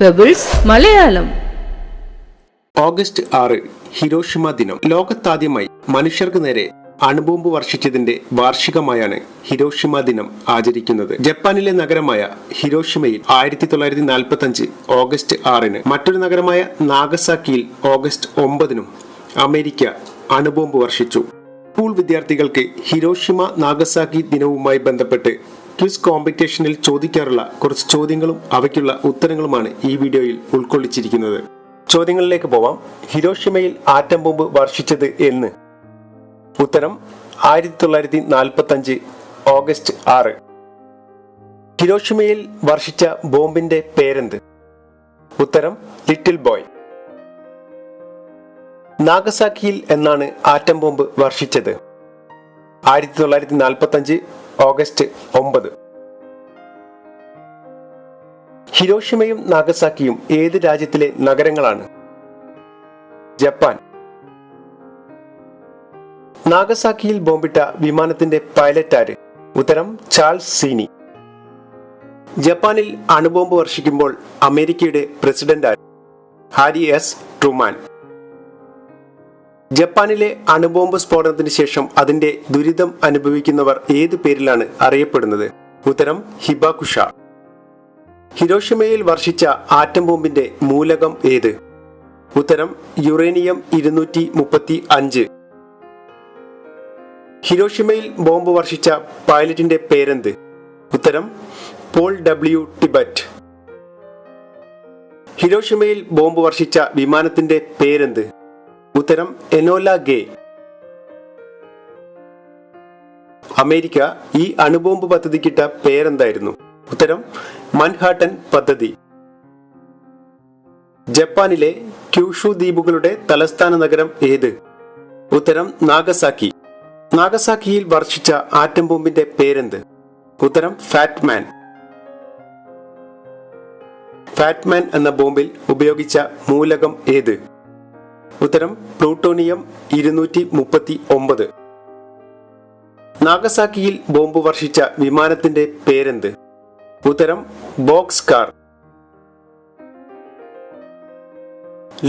Pebbles Malayalam August ആറ് Hiroshima ദിനം. ലോകത്താദ്യമായി മനുഷ്യർക്ക് നേരെ അണുബോംബ് വർഷിച്ചതിന്റെ വാർഷികമായാണ് ഹിരോഷിമ ദിനം ആചരിക്കുന്നത്. ജപ്പാനിലെ നഗരമായ ഹിരോഷിമയിൽ ആയിരത്തി തൊള്ളായിരത്തി നാൽപ്പത്തി അഞ്ച് ഓഗസ്റ്റ് ആറിന് മറ്റൊരു നഗരമായ നാഗസാക്കിയിൽ ഓഗസ്റ്റ് ഒമ്പതിനും അമേരിക്ക അണുബോംബ് വർഷിച്ചു. സ്കൂൾ വിദ്യാർത്ഥികൾക്ക് ഹിരോഷിമ നാഗസാക്കി ദിനവുമായി ബന്ധപ്പെട്ട് ക്വിസ് കോമ്പറ്റീഷനിൽ ചോദിക്കാറുള്ള കുറച്ച് ചോദ്യങ്ങളും അവയ്ക്കുള്ള ഉത്തരങ്ങളുമാണ് ഈ വീഡിയോയിൽ ഉൾക്കൊള്ളിച്ചിരിക്കുന്നത്. ചോദ്യങ്ങളിലേക്ക് പോവാം. ഹിരോഷിമയിൽ ആറ്റം ബോംബ് വർഷിച്ചത് എന്ന്. ഉത്തരം ആയിരത്തി തൊള്ളായിരത്തി നാൽപ്പത്തി അഞ്ച് ഓഗസ്റ്റ് ആറ്. ഹിരോഷിമയിൽ വർഷിച്ച ബോംബിന്റെ പേരെന്ത്? ഉത്തരം ലിറ്റിൽ ബോയ്. നാഗസാക്കിയിൽ എന്നാണ് ആറ്റം ബോംബ് വർഷിച്ചത്? ആയിരത്തി തൊള്ളായിരത്തി നാൽപ്പത്തി അഞ്ച് ഓഗസ്റ്റ് ഒമ്പത്. ഹിരോഷിമയും നാഗസാക്കിയും ഏത് രാജ്യത്തിലെ നഗരങ്ങളാണ്? ജപ്പാൻ. നാഗസാക്കിയിൽ ബോംബിട്ട വിമാനത്തിന്റെ പൈലറ്റ് ആര് ഉത്തരം ചാൾസ് സീനി. ജപ്പാനിൽ അണുബോംബ് വർഷിക്കുമ്പോൾ അമേരിക്കയുടെ പ്രസിഡന്റ് ആര് ഹാരി എസ് ട്രൂമാൻ. ജപ്പാനിലെ അണുബോംബ് സ്ഫോടനത്തിന് ശേഷം അതിന്റെ ദുരിതം അനുഭവിക്കുന്നവർ ഏത് പേരിലാണ് അറിയപ്പെടുന്നത്? ഉത്തരം ഹിബാകുഷ. ഹിരോഷിമയിൽ വർഷിച്ച ആറ്റം ബോംബിന്റെ മൂലകം ഏത്? ഉത്തരം യുറേനിയം ഇരുന്നൂറ്റി മുപ്പത്തി അഞ്ച് ഹിരോഷിമയിൽ ബോംബ് വർഷിച്ച പൈലറ്റിന്റെ പേരെന്ത്? ഉത്തരം പോൾ ഡബ്ല്യു ടിബറ്റ്. ഹിരോഷിമയിൽ ബോംബ് വർഷിച്ച വിമാനത്തിന്റെ പേരെന്ത്? ഉത്തരം എനോല ഗേ. അമേരിക്ക ഈ അണുബോംബ് പദ്ധതിക്കിട്ട പേരെന്തായിരുന്നു? ഉത്തരം മൻഹാട്ടൻ പദ്ധതി. ജപ്പാനിലെ ക്യൂഷു ദ്വീപുകളുടെ തലസ്ഥാന നഗരം ഏത്? ഉത്തരം നാഗസാക്കി. നാഗസാക്കിയിൽ വർഷിച്ച ആറ്റം ബോംബിന്റെ പേരെന്ത്? ഉത്തരം ഫാറ്റ്മാൻ. ഫാറ്റ്മാൻ എന്ന ബോംബിൽ ഉപയോഗിച്ച മൂലകം ഏത്? ഉത്തരം പ്ലൂട്ടോണിയം ഇരുന്നൂറ്റി മുപ്പത്തി ഒമ്പത് നാഗസാക്കിയിൽ ബോംബ് വർഷിച്ച വിമാനത്തിന്റെ പേരെന്ത്? ഉത്തരം ബോക്സ് കാർ.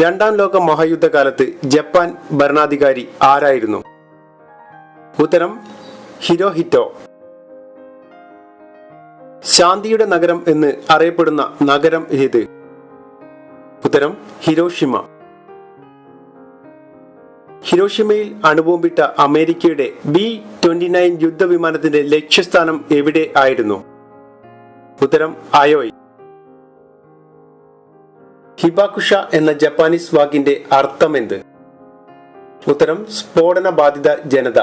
രണ്ടാം ലോക മഹായുദ്ധകാലത്ത് ജപ്പാൻ ഭരണാധികാരി ആരായിരുന്നു? ഉത്തരം ഹിരോഹിറ്റോ. ശാന്തിയുടെ നഗരം എന്ന് അറിയപ്പെടുന്ന നഗരം ഏത്? ഉത്തരം ഹിരോഷിമ. ഹിരോഷിമയിൽ അണുബോംബിട്ട അമേരിക്കയുടെ ബി ട്വന്റി നയൻ യുദ്ധവിമാനത്തിന്റെ ലക്ഷ്യസ്ഥാനം എവിടെ ആയിരുന്നു? ഉത്തരം അയോയ് ഹിബാകുഷ എന്ന ജപ്പാനീസ് വാക്കിന്റെ അർത്ഥം എന്ത് ഉത്തരം സ്ഫോടന ബാധിത ജനത.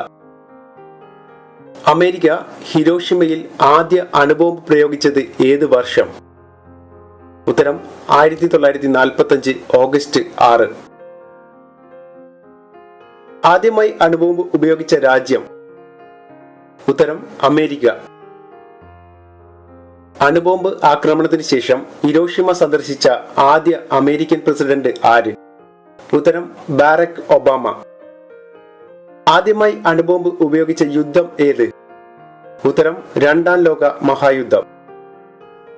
അമേരിക്ക ഹിരോഷിമയിൽ ആദ്യ അണുബോംബ് പ്രയോഗിച്ചത് ഏത് വർഷം? ഉത്തരം ആയിരത്തി തൊള്ളായിരത്തി നാൽപ്പത്തി അഞ്ച് ഓഗസ്റ്റ് ആറ്. ആദ്യമായി അണുബോംബ് ഉപയോഗിച്ച രാജ്യം. ഉത്തരം അമേരിക്ക. അണുബോംബ് ആക്രമണത്തിന് ശേഷം ഇരോഷിമ സന്ദർശിച്ച ആദ്യ അമേരിക്കൻ പ്രസിഡന്റ് ആര്? ഉത്തരം ബാരക് ഒബാമ. ആദ്യമായി അണുബോംബ് ഉപയോഗിച്ച യുദ്ധം ഏത്? ഉത്തരം രണ്ടാം ലോക മഹായുദ്ധം.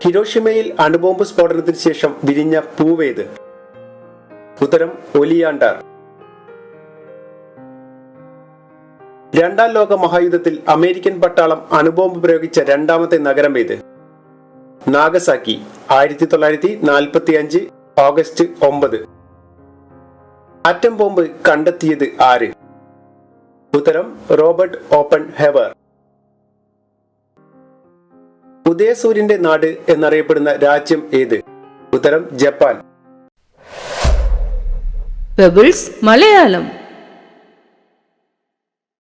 ഹിരോഷിമയിൽ അണുബോംബ് സ്ഫോടനത്തിന് ശേഷം വിരിഞ്ഞ പൂവേത്. ഉത്തരം ഒലിയാണ്ടാർ. രണ്ടാം ലോക മഹായുദ്ധത്തിൽ അമേരിക്കൻ പട്ടാളം അണുബോംബ് പ്രയോഗിച്ച രണ്ടാമത്തെ നഗരം ഏത്? നാഗസാക്കി ആയിരത്തി തൊള്ളായിരത്തി നാൽപ്പത്തി അഞ്ച് ഓഗസ്റ്റ് ഒമ്പത്. ആറ്റം ബോംബ് കണ്ടെത്തിയത് ആര്? ഉത്തരം റോബർട്ട് ഓപ്പൺ ഹെവർ ഉദയസൂര്യന്റെ നാട് എന്നറിയപ്പെടുന്ന രാജ്യം ഏത്? ഉത്തരം ജപ്പാൻ. മലയാളം.